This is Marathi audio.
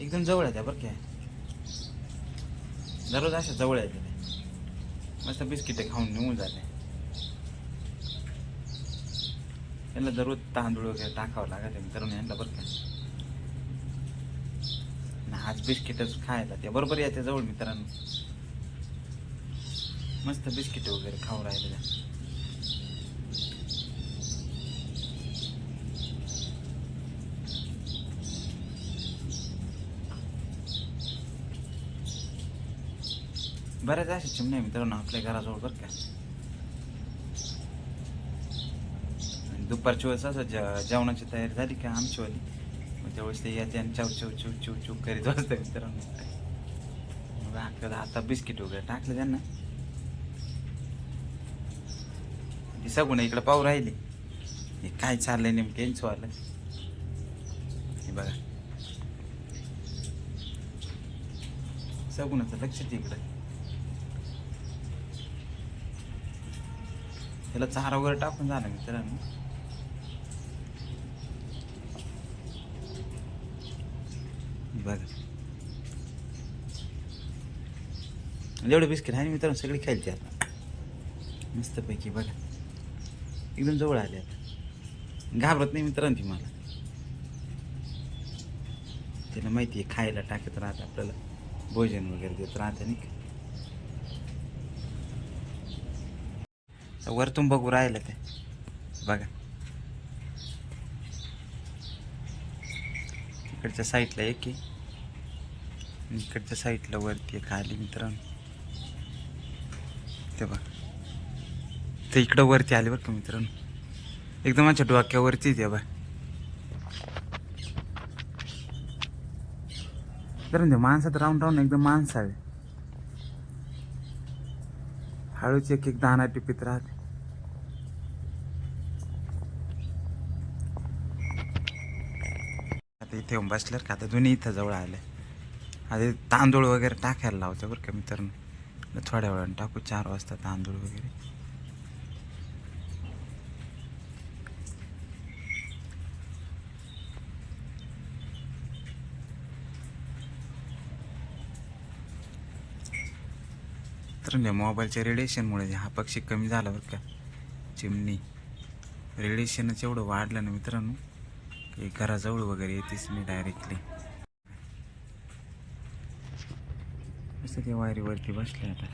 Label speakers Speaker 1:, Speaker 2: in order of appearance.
Speaker 1: एकदम जवळ आहे त्या बरं काय दररोज अशा जवळ आहे तिथे मस्त बिस्किटे खाऊन निघून जाते यांना दररोज तांदूळ वगैरे टाकावं लागत तरुण यांना बरं का. ना आज बिस्किटच खायला त्या बरोबर याच्या जवळ मित्रांनो. मस्त बिस्किट वगैरे खाऊ राहिले बऱ्याच अशा चिमण्या आहे मित्रांनो आपल्या घराजवळ बरं का. आणि दुपारच्या वेळेस असं जे- जेवणाची तयारी झाली का आमची वाली? मग त्यावेळेस ते येते आणि चव चव चव चव चव करीत वाजतं मित्रांनो. मग आपल्याला आता बिस्किट वगैरे टाकलं त्यांना. ती सगून इकडे पाहू राहिली. हे काय चाललंय नेमकं यांचं आलं हे बघा. सगुणाचं लक्ष आहे इकडं त्याला चारा वगैरे टाकून झाला मित्रांनो हे बघा. एवढं बिस्किट आहे ना मित्रांनो सगळी खायची आता. मस्तपैकी बघा. एकदम जवळ आले आता. घाबरत नाही मित्रांनो ती मला. त्याला माहिती आहे खायला टाकत राहत आपल्याला. भोजन वगैरे देत राहते नाही का तर वरतून बघू राहिलं ते. बघा. इकडच्या साईडला एक आहे. इकडच्या साईडला वरती एक आली मित्रांनो. ते बघा. ते इकडं वरती आले बरं का मित्रांनो. एकदम माझ्या डोक्यावरतीच आहे बा तर ते माणसात राहून राहून एकदम माणसावे. हळूच एक एक दाना टिपीत राहते. इथे येऊन बसल्यावर का? आता दोन्ही इथं जवळ आले. आधी तांदूळ वगैरे टाकायला लावतो बरं का मित्रांनो. थोड्या वेळानं टाकू चार वाजता तांदूळ वगैरे. तर मोबाईलच्या रेडिएशनमुळे हा पक्षी कमी झाला बरं का. चिमणी. रेडिएशनच एवढं वाढलं ना मित्रांनो. की घराजवळ वगैरे येतेच मी डायरेक्टली असं ते वायरीवरती बसले आता.